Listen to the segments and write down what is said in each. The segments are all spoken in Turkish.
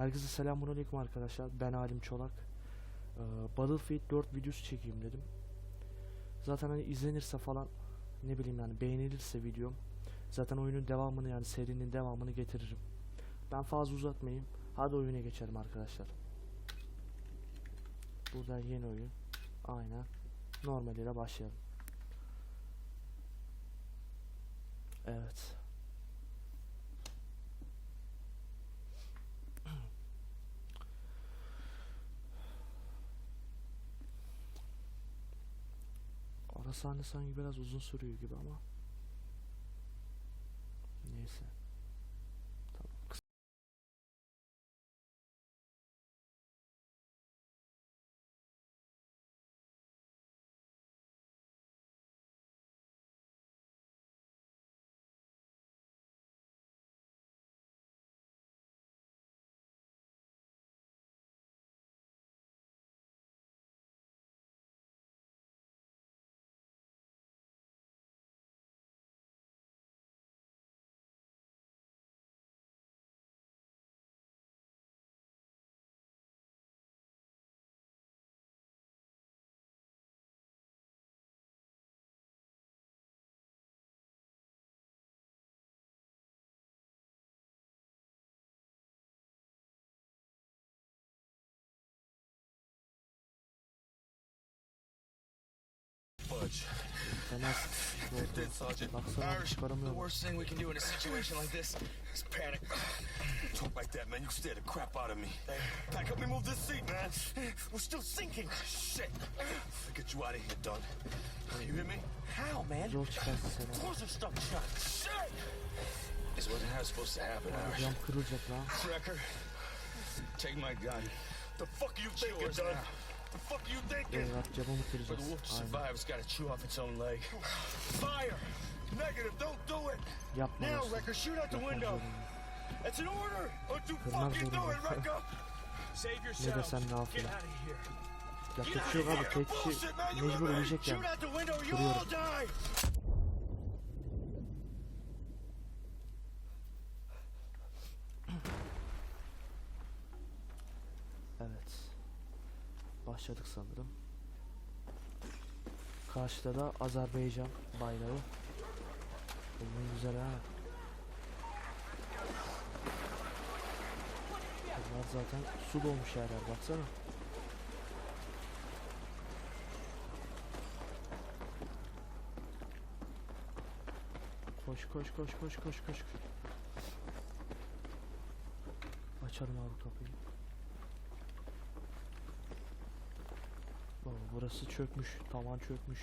Herkese selamünaleyküm arkadaşlar. Ben Halim Çolak. Ee, Battlefield 4 videosu çekeyim dedim. Zaten hani izlenirse falan ne bileyim yani beğenilirse videom zaten oyunun devamını yani serinin devamını getiririm. Ben fazla uzatmayayım. Hadi oyuna geçelim arkadaşlar. Buradan yeni oyun. Aynen. Normaliyle başlayalım. Evet. Ara sahne sanki biraz uzun sürüyor gibi ama. Fudge. Fena sıkıştı oldu. Dead Sergeant. Irish, the worst thing we can do in a situation like this is panic. Talk like that, man. You scare the crap out of me. Pack up and move this seat, man. We're still sinking. Shit. I'll get you out of here, Dunn. You hear me? How, man? Zor. Doors are stuck shut. Shit! This wasn't how it's supposed to happen, Irish. Cam kırılacak lan. Wrecker, take my gun. The fuck are you thinking, Dunn? Eyvah camımı kıracağız. Aynen. Fire! Negative, don't do it! Yapma Now. Wrecker, shoot out the window! an order! Don't you Kırmaz fucking do it, Wrecker! Save yourself. Get out of here. Yapacak bir şey yok abi. Tek kişi mecbur ölecek yani. Kırıyorum. die! Evet. Başladık sanırım. Karşıda da Azerbaycan bayrağı. Bu güzel ha. Bunlar zaten su dolmuş yerler baksana. Koş koş koş koş koş koş. Açalım abi kapıyı. Burası çökmüş. Tavan çökmüş.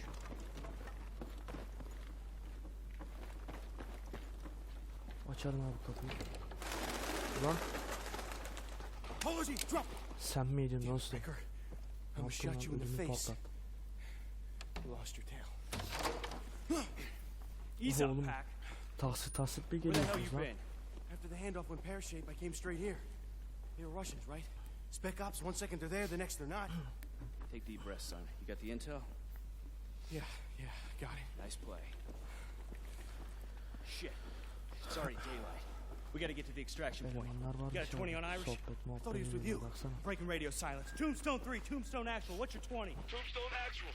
Açalım abi kapıyı. Lan sen miydin dostum? Yaptın lan? face. patlat. Oğlum, Pack. Tahsit tahsit bir geliyorsunuz lan. After the handoff went pear-shaped, I came straight here. They were Russians, right? Spec ops, one second they're there, the next they're not. Take deep breaths, son. You got the intel? Yeah, yeah, got it. Nice play. Shit. It's already daylight. We gotta get to the extraction point. You got a 20 on Irish? Sohbet muhabbet thought he was with you. Baksana. Breaking radio silence. Tombstone 3, Tombstone Actual. What's your 20? Tombstone actual.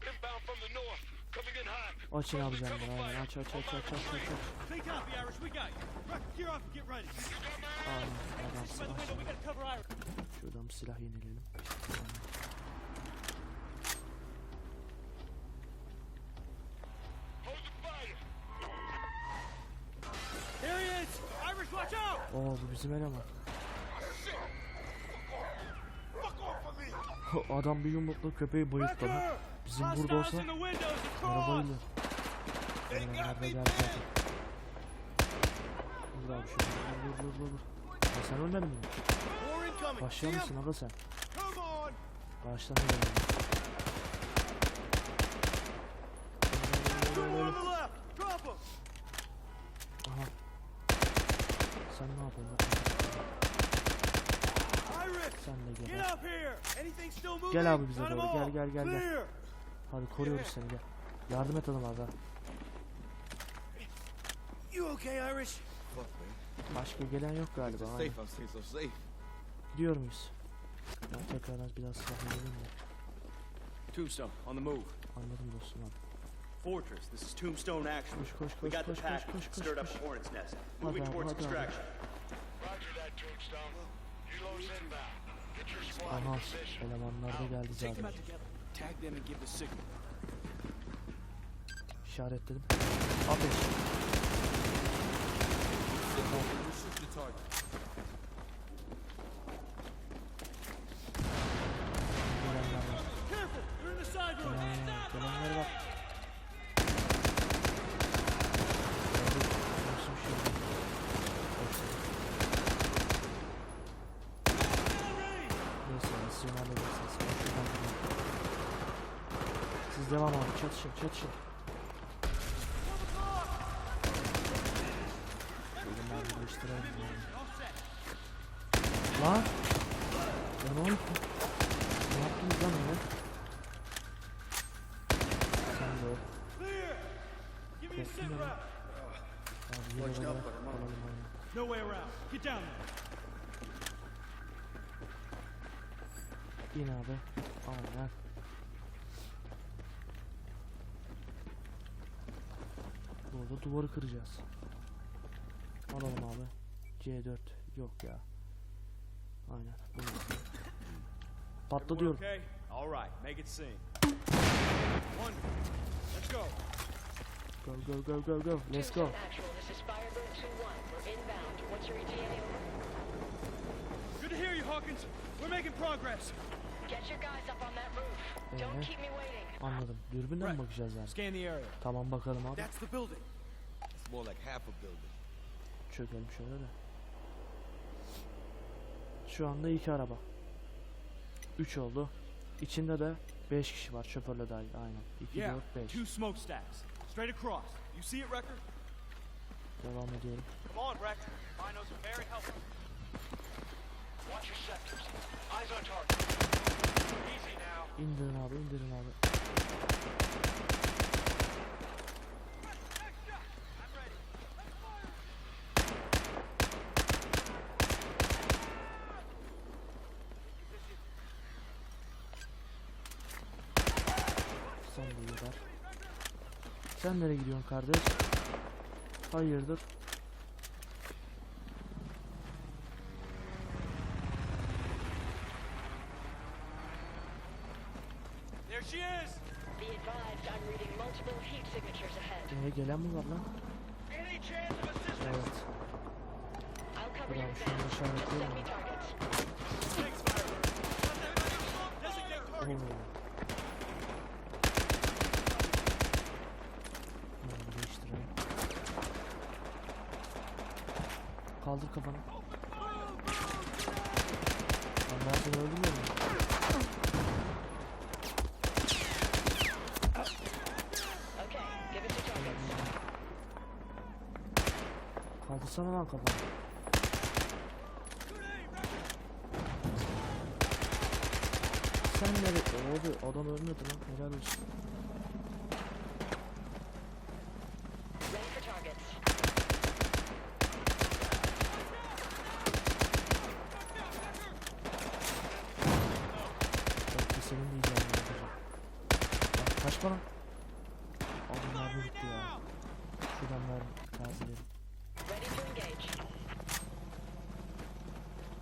Inbound from the north. Coming in hot. Watch abi Friendly camları cover aynen fire. aç aç aç aç aç aç aç. Stay copy, Irish. We got you. Ruck, gear off and get ready. Aynen adam By the silah. window, we gotta cover Irish. Şuradan bir silah yenileyelim. Oo bu bizim eleman. Adam bir yumrukla köpeği bayılttı lan. Wrecker! Bizim burada olsa arabayla. me geldi. Vur abi şunu. Vur vur vur vur. Ya sen ölmedin mi? 'em? mısın aga sen? Come on! Başlama yani. Two more on the left! Drop them! Aha. Sen ne yapıyorsun? Sen de gel. Gel abi bize doğru. Gel gel gel gel. Hadi koruyoruz seni gel. Yardım et adamlar da. You okay, Irish? Fuck, man. Başka gelen yok galiba. Aynen. Gidiyor muyuz? Ben tekrardan biraz silah the move. Anladım dostum abi. Fortress, this is Tombstone Action. Koş koş We koş got the koş koş pack. koş koş Stirred up a hornet's nest. Moving abi, towards hadi extraction. Roger that, Tombstone. Helos inbound. Get your squad Aha in position. elemanlar da geldi Take them zaten. out together. Tag them and give the signal. İşaretledim. Ateş. Gelenler var. Siz devam abi. Çatışın çatışın. Lan! Ya ne oldu? Ne yaptınız lan öyle? Sen de öl. Korktun ya. Abi yine Watch böyle out, but I'm on. alalım aynen. No way around. Get down there. İn abi. Aynen. Burada duvarı kıracağız. Alalım abi. C4 yok ya. Aynen. Bunu. Patla diyorum. Go. Go go go go go. Let's go. Tombstone Actual, this is Firebird 2-1. We're inbound. What's your ETA over? Good to hear you, Hawkins. We're making progress. Get your guys up on that roof. Don't Ee? keep me waiting. Anladım. Dürbünden mi bakacağız yani? Tamam bakalım abi. That's the building. It's more like half a building. Çökelim şöyle de. Şu anda iki araba. Üç oldu. İçinde de beş kişi var şoförle dahil. Aynen. 2, Yeah, 4, 5. two smokestacks. Straight across. You see it, Wrecker? Devam ediyorum. Come on, Wreck. Rhinos are very helpful. Watch your sectors. Eyes on target. Easy now. İndirin abi indirin abi. Sen de iyi ver. Sen nereye gidiyorsun kardeş? Hayırdır? There she is. Be advised, I'm reading multiple heat signatures ahead. Ee, gelen mi var lan? Evet. Your şunu işaretleyelim send Kaldır kafanı. Lan ben seni öldürmüyorum. Kaldırsana lan kafanı. Sen nereye? Abi adam ölmedi lan. Helal olsun. Ready to engage.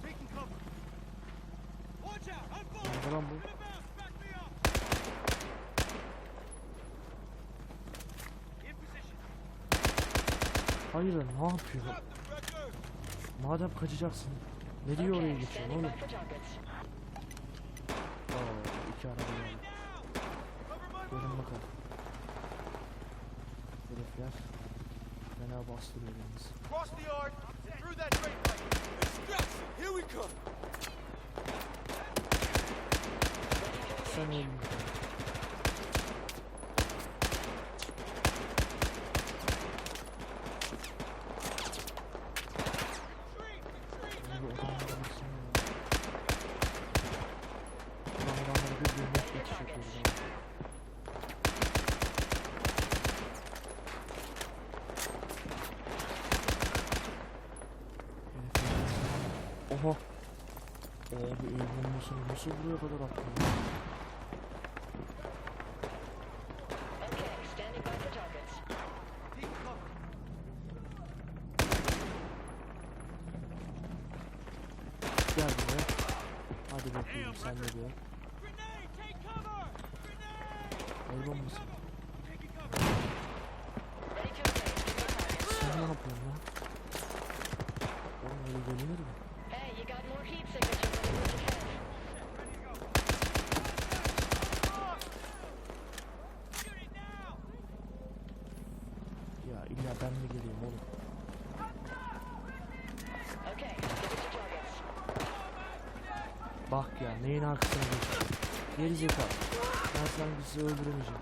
Taking cover. Watch out. I'm falling. Nerede lan bu? Hayır ne yapıyor? Madem kaçacaksın. Ne diyor oraya geçiyorsun oğlum? Oo, iki araba geldi. Gelin bakalım. Herifler fena bastırıyor yalnız. Cross the yard. Through that. Extraction. Here we come. Sen öldün. Bombasını nasıl buraya kadar attın ya? Okay, standing by for targets. Gel buraya. Hadi bakayım sen de bir. El bombası. Sen ne yapıyorsun lan? Oğlum öyle gelinir mi? Hey, you got more heat signatures on the ridge ahead. Ya illa ben mi geleyim oğlum? Okay, give it to targets. Bak ya neyin arkasına geçti? Geri zekalı. Ben sanki sizi öldüremeyeceğim.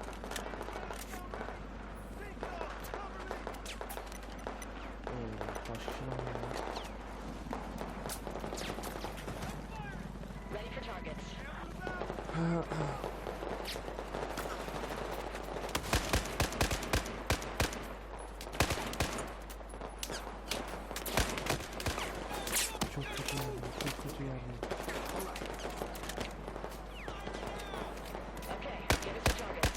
Oo, başka şey var mı ya? Ready for targets. Çok kötü yerde, çok kötü yerde. Okay, give us the targets.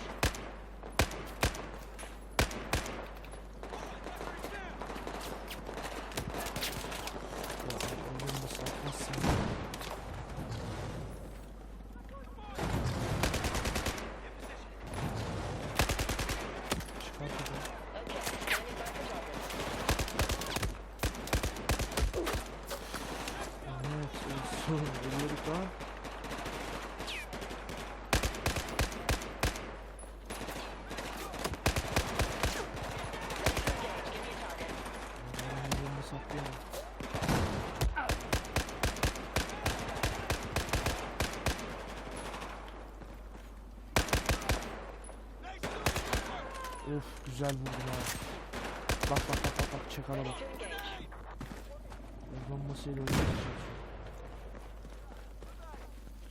Ya oğlum bu satmazsın ya. Çıkar şuradan. Okay, standing by for targets. Evet olsun. Ölüyorduk lan. Engage, give me a target. Adamın elini saklayamam. Of güzel vurdun ha. Bak bak bak bak bak çakala bak. bombasıyla öldürmeye çalışıyor.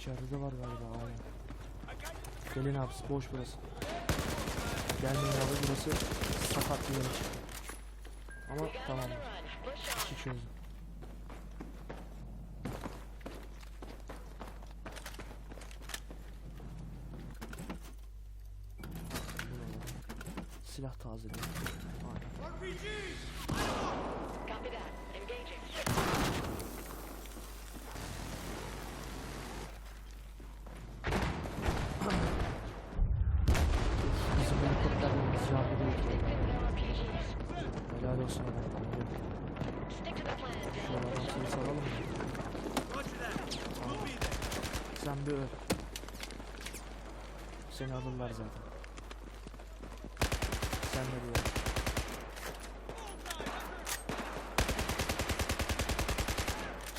İçeride de var galiba aynen. Gelin abi boş burası. Gelmeyin abi burası sakat bir çıktı. Ama tamam işi çözdüm. Silah tazeledim. Aynen. Copy that. Engaging. Bizim helikopterlerimiz yardım ediyor. Stick with our RPGs. Helal olsun adam. Stick to the plan, Şu Dan. adam seni saralım mı? Roger that. We'll be there. Sen bir öl. Seni alırlar zaten. Sen de bir öl.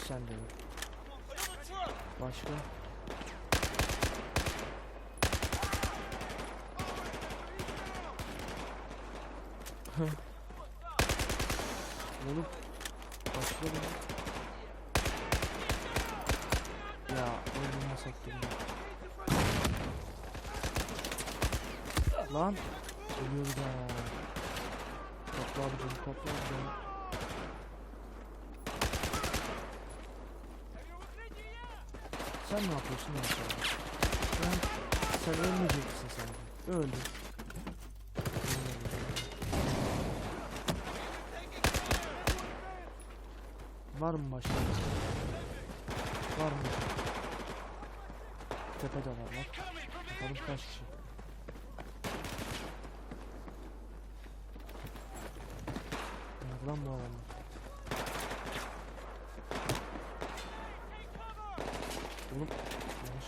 Sen de öl. Başka? Oğlum. Başka mı? Ya öldüğüme sattım ya. Lan. Ölüyoruz ha. Topla abicim topla abicim. Sen ne yapıyorsun ya sen? Ha? Sen ölmeyeceksin sanki. Öldün. Var mı başka? Var mı? Tepede var bak. Bakalım kaç kişi. Nerede lan bu adamlar? Oğlum yanlış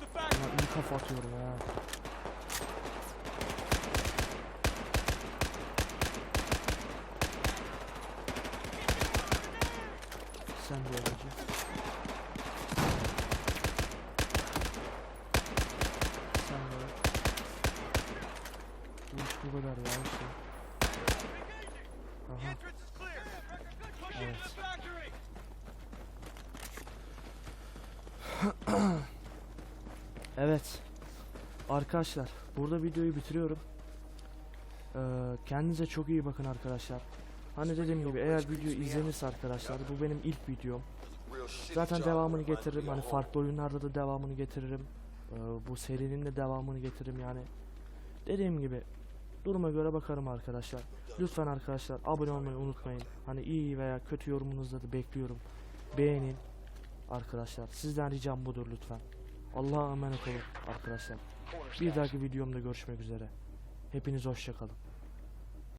the factory. Ulan iyi kafa atıyorum ha. Sen de öylece. Sen de öyle. Bu kadar ya işte. Aha. Evet. Evet. Arkadaşlar burada videoyu bitiriyorum. Ee, kendinize çok iyi bakın arkadaşlar. Hani dediğim gibi eğer video izlenirse arkadaşlar bu benim ilk videom. Zaten devamını getiririm. Hani farklı oyunlarda da devamını getiririm. Ee, bu serinin de devamını getiririm yani. Dediğim gibi duruma göre bakarım arkadaşlar. Lütfen arkadaşlar abone olmayı unutmayın. Hani iyi veya kötü yorumunuzda da bekliyorum. Beğenin arkadaşlar. Sizden ricam budur lütfen. Allah'a emanet olun arkadaşlar. Bir dahaki videomda görüşmek üzere. Hepiniz hoşçakalın.